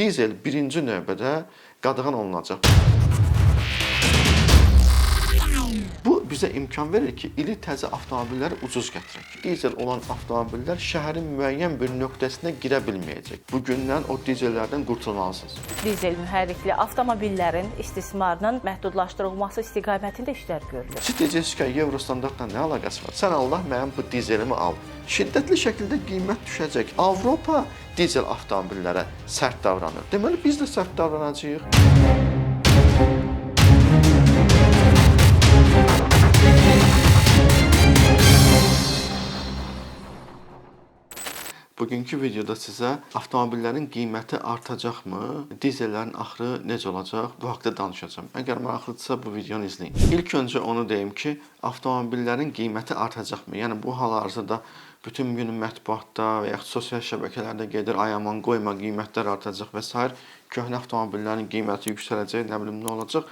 Dizel birinci növbədə qadağan olunacaq. Bizə imkan verir ki, ili təzə avtomobilləri ucuz gətirək. Dizel olan avtomobillər şəhərin müəyyən bir nöqtəsinə girə bilməyəcək. Bu gündən o dizellərdən qurtulmalısınız. Dizel mühərrikli avtomobillərin istismarının məhdudlaşdırılması istiqamətində işlər görülür. Siz deyəcəksiniz ki, Euro standartla nə əlaqəsi var? Sən Allah mənim bu dizelimi al. Şiddətli şəkildə qiymət düşəcək. Avropa dizel avtomobillərə sərt davranır. Deməli biz də sərt davranacağıq. Bugünkü videoda sizə avtomobillərin qiyməti artacaqmı, dizellərin axırı necə olacaq, bu haqqda danışacağam. Əgər maraqlıdırsa bu videonu izləyin. İlk öncə onu deyim ki, avtomobillərin qiyməti artacaqmı? Yəni bu hal-hazırda bütün gün mətbuatda və ya sosial şəbəkələrdə gedir, ay aman qoyma qiymətlər artacaq və s. köhnə avtomobillərin qiyməti yüksələcək, nə bilim nə olacaq.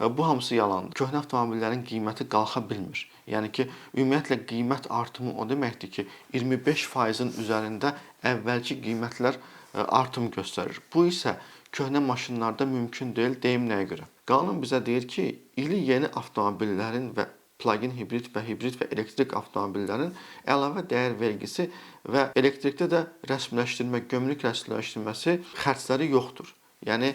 Bu hamısı yalandır. Köhnə avtomobillərin qiyməti qalxa bilmir. Yəni ki, ümumiyyətlə qiymət artımı o deməkdir ki, 25%-in üzərində əvvəlki qiymətlər ə, artım göstərir. Bu isə köhnə maşınlarda mümkün deyil, deyim nəyə görə? Qanun bizə deyir ki, ili yeni avtomobillərin və plug-in hibrid və hibrid və elektrik avtomobillərin əlavə dəyər vergisi və elektrikdə də rəsmiləşdirmə, gömrük rəsmiləşdirməsi xərcləri yoxdur. Yəni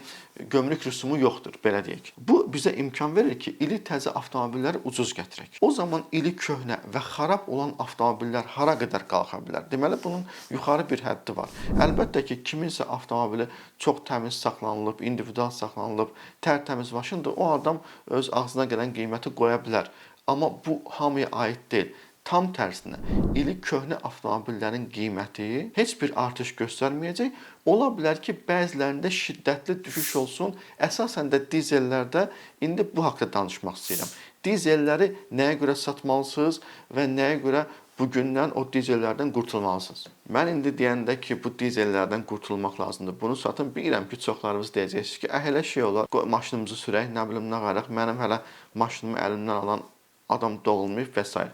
gömrük rüsumu yoxdur, belə deyək. Bu bizə imkan verir ki, ili təzə avtomobilləri ucuz gətirək. O zaman ili köhnə və xarab olan avtomobillər hara qədər qalxa bilər? Deməli bunun yuxarı bir həddi var. Əlbəttə ki, kiminsə avtomobili çox təmiz saxlanılıb, individual saxlanılıb, tərtəmiz maşındır, o adam öz ağzına gələn qiyməti qoya bilər. Amma bu hamıya aid deyil. Tam tərsinə, ili köhnə avtomobillərin qiyməti heç bir artış göstərməyəcək. Ola bilər ki, bəzilərində şiddətli düşüş olsun. Əsasən də dizellərdə indi bu haqqda danışmaq istəyirəm. Dizelləri nəyə görə satmalısınız və nəyə görə bu gündən o dizellərdən qurtulmalısınız. Mən indi deyəndə ki, bu dizellərdən qurtulmaq lazımdır. Bunu satın. Bilirəm ki, çoxlarınız deyəcəksiniz ki, ə elə şey olar. Maşınımızı sürək, nə bilim nə qaraq. Mənim hələ maşınımı əlimdən alan adam doğulmayıb və s.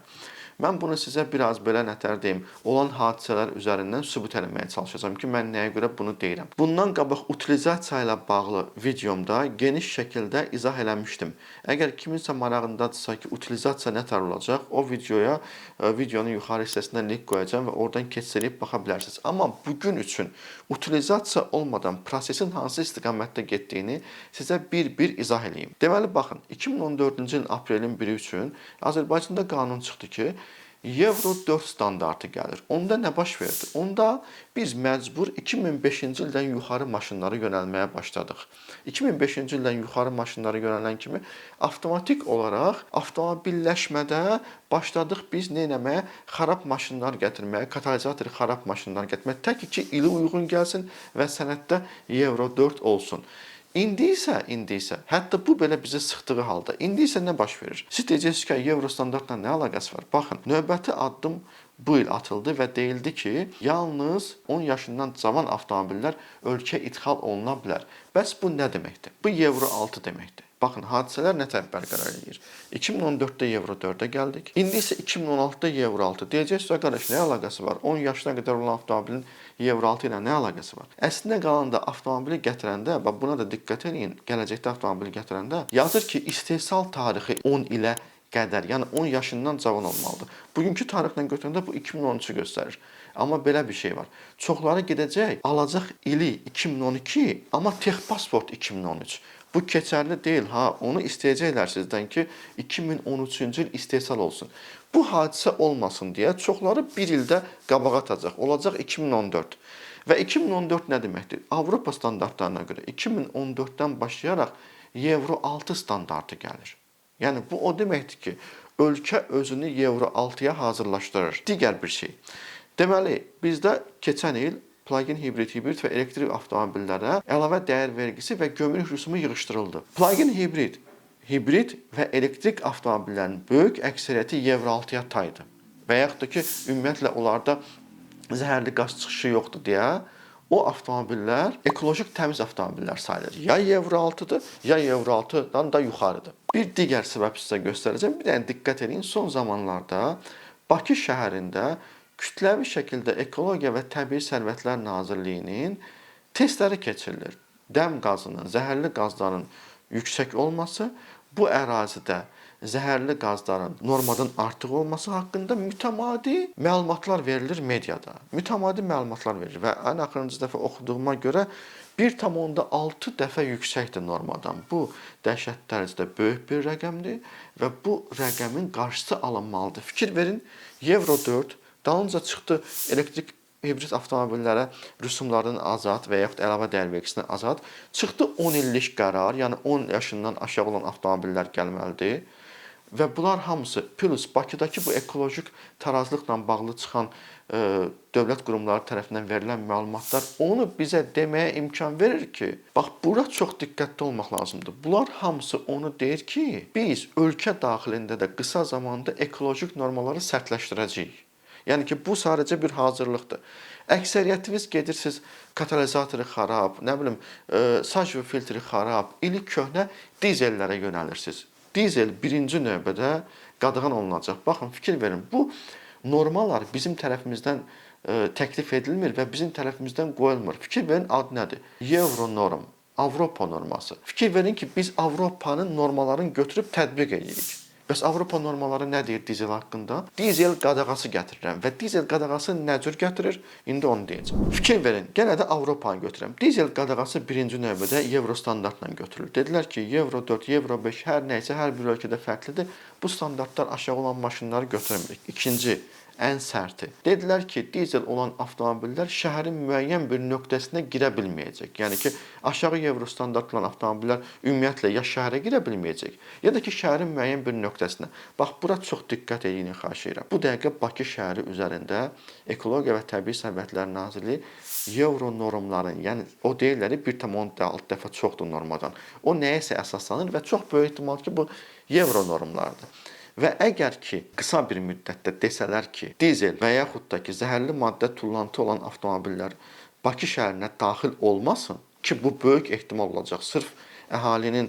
Mən bunu sizə biraz belə nətər deyim, olan hadisələr üzərindən sübut etməyə çalışacağam ki, mən nəyə görə bunu deyirəm. Bundan qabaq utilizasiya ilə bağlı videomda geniş şəkildə izah eləmişdim. Əgər kiminsə marağındadırsa ki, utilizasiya nətər olacaq, o videoya e, videonun yuxarı hissəsində link qoyacağam və oradan keçirib baxa bilərsiniz. Amma bu gün üçün utilizasiya olmadan prosesin hansı istiqamətdə getdiyini sizə bir-bir izah eləyim. Deməli baxın, 2014-cü ilin aprelin 1-i üçün Azərbaycanda qanun çıxdı ki, Euro 4 standartı gəlir. Onda nə baş verdi? Onda biz məcbur 2005-ci ildən yuxarı maşınlara yönəlməyə başladıq. 2005-ci ildən yuxarı maşınlara yönələn kimi avtomatik olaraq avtomobilləşmədə başladıq biz nə etməyə? Xarab maşınlar gətirməyə, katalizator xarab maşınlar gətirməyə. Tək ki ili uyğun gəlsin və sənəddə Euro 4 olsun. İndi isə, indi isə, hətta bu belə bizi sıxdığı halda, indi isə nə baş verir? Siz deyəcəksiniz ki, Euro standartla nə əlaqəsi var? Baxın, növbəti addım bu il atıldı və deyildi ki, yalnız 10 yaşından cavan avtomobillər ölkə idxal oluna bilər. Bəs bu nə deməkdir? Bu Euro 6 deməkdir. Baxın, hadisələr nə tərəf bərqərar edir? 2014-də Euro 4-ə gəldik. İndi isə 2016-da Euro 6. Deyəcəksiniz, qardaş, nə əlaqəsi var? 10 yaşına qədər olan avtomobilin Euro 6 ilə nə əlaqəsi var? Əslində qalanda avtomobili gətirəndə, bax buna da diqqət edin, gələcəkdə avtomobili gətirəndə yazır ki, istehsal tarixi 10 ilə qədər, yəni 10 yaşından cavan olmalıdır. Bugünkü tarixlə götürəndə bu 2013-ü göstərir. Amma belə bir şey var. Çoxları gedəcək, alacaq ili 2012, amma texpasport 2013. Bu keçərli deyil ha. Onu istəyəcəklər sizdən ki, 2013-cü il istehsal olsun. Bu hadisə olmasın deyə çoxları 1 ildə qabağa atacaq. Olacaq 2014. Və 2014 nə deməkdir? Avropa standartlarına görə 2014-dən başlayaraq Euro 6 standartı gəlir. Yəni bu o deməkdir ki, ölkə özünü Euro 6-ya hazırlaşdırır. Digər bir şey. Deməli, bizdə keçən il plug-in hibrid, hibrid və elektrik avtomobillərə əlavə dəyər vergisi və gömrük rüsumu yığışdırıldı. Plug-in hibrid, hibrid və elektrik avtomobillərin böyük əksəriyyəti Euro 6-ya taydı. Və yaxud da ki, ümumiyyətlə onlarda zəhərli qaz çıxışı yoxdur deyə o avtomobillər ekolojik təmiz avtomobillər sayılır. Ya Euro 6-dır, ya Euro 6-dan da yuxarıdır. Bir digər səbəb sizə göstərəcəm. Bir dənə diqqət edin. Son zamanlarda Bakı şəhərində kütləvi şəkildə Ekologiya və Təbii Sərvətlər Nazirliyinin testləri keçirilir. Dəm qazının, zəhərli qazların yüksək olması bu ərazidə zəhərli qazların normadan artıq olması haqqında mütəmadi məlumatlar verilir mediada. Mütəmadi məlumatlar verilir və ən axırıncı dəfə oxuduğuma görə 1.6 dəfə yüksəkdir normadan. Bu dəhşətli dərəcədə böyük bir rəqəmdir və bu rəqəmin qarşısı alınmalıdır. Fikir verin, Euro 4 dalınca çıxdı elektrik hibrid avtomobillərə rüsumların azad və yaxud əlavə dəyər vergisini azad. Çıxdı 10 illik qərar, yəni 10 yaşından aşağı olan avtomobillər gəlməlidir. Və bunlar hamısı plus Bakıdakı bu ekolojik tarazlıqla bağlı çıxan e, dövlət qurumları tərəfindən verilən məlumatlar onu bizə deməyə imkan verir ki, bax bura çox diqqətli olmaq lazımdır. Bunlar hamısı onu deyir ki, biz ölkə daxilində də qısa zamanda ekolojik normaları sərtləşdirəcəyik. Yəni ki, bu sadəcə bir hazırlıqdır. Əksəriyyətiniz gedirsiniz, katalizatoru xarab, nə bilim, e, saç filtri xarab, ili köhnə dizellərə yönəlirsiniz. Dizel birinci növbədə qadağan olunacaq. Baxın, fikir verin. Bu normalar bizim tərəfimizdən e, təklif edilmir və bizim tərəfimizdən qoyulmur. Fikir verin, ad nədir? Euro norm, Avropa norması. Fikir verin ki, biz Avropanın normalarını götürüb tətbiq edirik. Bəs Avropa normaları nə deyir dizel haqqında? Dizel qadağası gətirirəm və dizel qadağası nə cür gətirir? İndi onu deyəcəm. Fikir verin, yenə də Avropanı götürürəm. Dizel qadağası birinci növbədə Euro standartla götürülür. Dedilər ki, Euro 4, Euro 5 hər nəysə hər bir ölkədə fərqlidir. Bu standartlar aşağı olan maşınları götürmürük. İkinci, ən sərti. Dedilər ki, dizel olan avtomobillər şəhərin müəyyən bir nöqtəsinə girə bilməyəcək. Yəni ki, aşağı Euro standart olan avtomobillər ümumiyyətlə ya şəhərə girə bilməyəcək, ya da ki, şəhərin müəyyən bir nöqtəsinə. Bax, bura çox diqqət edin, xahiş edirəm. Bu dəqiqə Bakı şəhəri üzərində Ekologiya və Təbii Sərvətlər Nazirliyi Euro normların, yəni o deyirlər 1.6 dəfə çoxdur normadan. O nəyəsə əsaslanır və çox böyük ehtimal ki, bu Euro normlardır. Və əgər ki, qısa bir müddətdə desələr ki, dizel və yaxud da ki, zəhərli maddə tullantı olan avtomobillər Bakı şəhərinə daxil olmasın ki, bu böyük ehtimal olacaq. Sırf əhalinin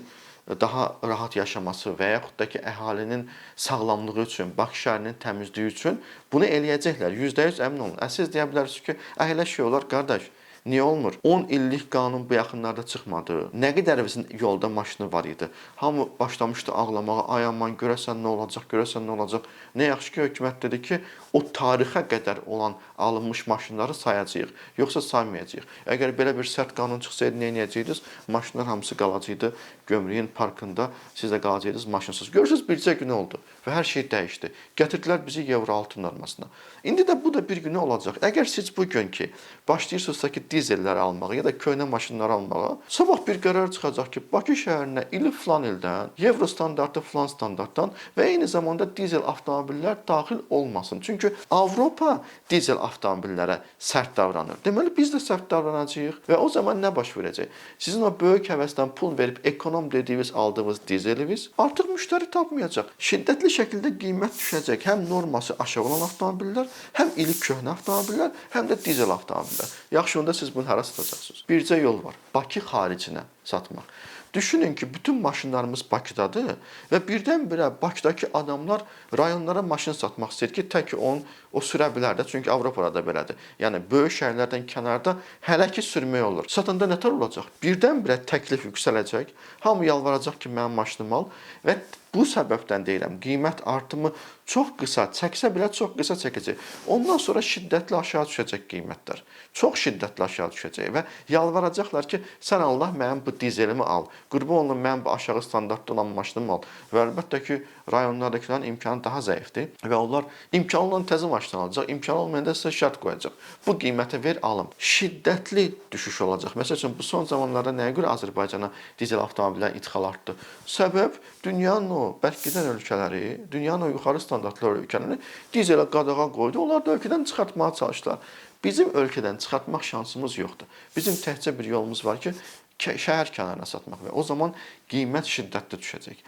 daha rahat yaşaması və yaxud da ki, əhalinin sağlamlığı üçün, Bakı şəhərinin təmizliyi üçün bunu eləyəcəklər. %100 əmin olun. Siz deyə bilərsiniz ki, əhlə şey olar, qardaş. Niyə olmur? 10 illik qanun bu yaxınlarda çıxmadı. Nə qədərimizin yolda maşını var idi. Hamı başlamışdı ağlamağa, ay aman görəsən nə olacaq, görəsən nə olacaq. Nə yaxşı ki, hökumət dedi ki, o tarixə qədər olan alınmış maşınları sayacağıq, yoxsa saymayacağıq. Əgər belə bir sərt qanun çıxsaydı nə edəcəydiniz? Maşınlar hamısı qalacaqdı gömrüyün parkında, siz də qalacaqdınız maşınsız. Görürsüz bircə gün oldu və hər şey dəyişdi. Gətirdilər bizi Euro 6 normasına. İndi də bu da bir günü olacaq. Əgər siz bu gün ki başlayırsınızsa ki dizelləri almağa ya da köhnə maşınları almağa, sabah bir qərar çıxacaq ki, Bakı şəhərinə ili filan ildən Euro standartı filan standartdan və eyni zamanda dizel avtomobillər daxil olmasın. Çünki Avropa dizel avtomobillərə sərt davranır. Deməli biz də sərt davranacağıq və o zaman nə baş verəcək? Sizin o böyük həvəsdən pul verib ekonom dediyiniz aldığınız dizeliniz artıq müştəri tapmayacaq. Şiddətli şəkildə qiymət düşəcək. Həm norması aşağı olan avtomobillər, həm ili köhnə avtomobillər, həm də dizel avtomobillər. Yaxşı onda siz bunu hara satacaqsınız? Bircə yol var. Bakı xaricinə satmaq. Düşünün ki, bütün maşınlarımız Bakıdadır və birdən-birə Bakıdakı adamlar rayonlara maşın satmaq istəyir ki, tək onun o sürə bilər də, çünki Avropada da belədir. Yəni böyük şəhərlərdən kənarda hələ ki sürmək olur. Satanda nətər olacaq? Birdən-birə təklif yüksələcək. Hamı yalvaracaq ki, mənim maşınımı al və bu səbəbdən deyirəm, qiymət artımı çox qısa, çəksə belə çox qısa çəkəcək. Ondan sonra şiddətli aşağı düşəcək qiymətlər. Çox şiddətli aşağı düşəcək və yalvaracaqlar ki, sən Allah mənim bu dizelimi al. Qurban olum mənim bu aşağı standartda olan maşınımı al. Və əlbəttə ki, rayonlardakilərin imkanı daha zəifdir və onlar imkan olan təzə maşın alacaq, imkan olmayanda sizə şərt qoyacaq. Bu qiymətə ver alım. Şiddətli düşüş olacaq. Məsəl üçün bu son zamanlarda nəyə görə Azərbaycana dizel avtomobillərin idxal artdı? Səbəb dünyanın o bərkgedən ölkələri, dünyanın o yuxarı standartlı ölkələri dizelə qadağa qoydu. Onlar da ölkədən çıxartmağa çalışdılar. Bizim ölkədən çıxartmaq şansımız yoxdur. Bizim təkcə bir yolumuz var ki, şəhər kənarına satmaq və o zaman qiymət şiddətli düşəcək.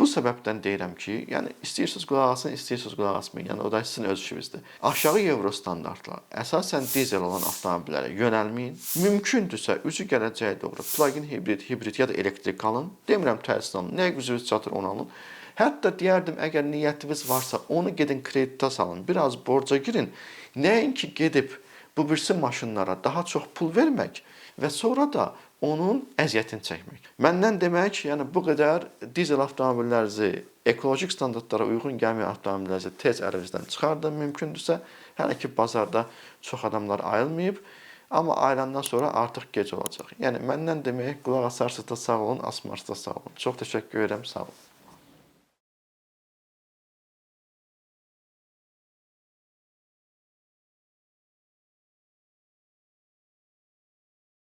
Bu səbəbdən deyirəm ki, yəni istəyirsiniz qulaq asın, istəyirsiniz qulaq asmayın. Yəni o da sizin öz işinizdir. Aşağı Euro standartlar, əsasən dizel olan avtomobillərə yönəlməyin. Mümkündürsə üzü gələcəyə doğru plug-in hibrid, hibrid ya da elektrik alın. Demirəm tərsinə alın. Nə gücünüz çatır onu alın. Hətta deyərdim, əgər niyyətiniz varsa, onu gedin kreditə salın, biraz borca girin. Nəinki gedib bu birisi maşınlara daha çox pul vermək və sonra da onun əziyyətini çəkmək. Məndən demək, yəni bu qədər dizel avtomobillərinizi ekoloji standartlara uyğun gəlməyən avtomobillərinizi tez əlinizdən çıxardın mümkündürsə. Hələ ki bazarda çox adamlar ayılmayıb, amma ayılandan sonra artıq gec olacaq. Yəni məndən demək, qulaq asarsınız da sağ olun, asmarsınız da sağ olun. Çox təşəkkür edirəm, sağ olun.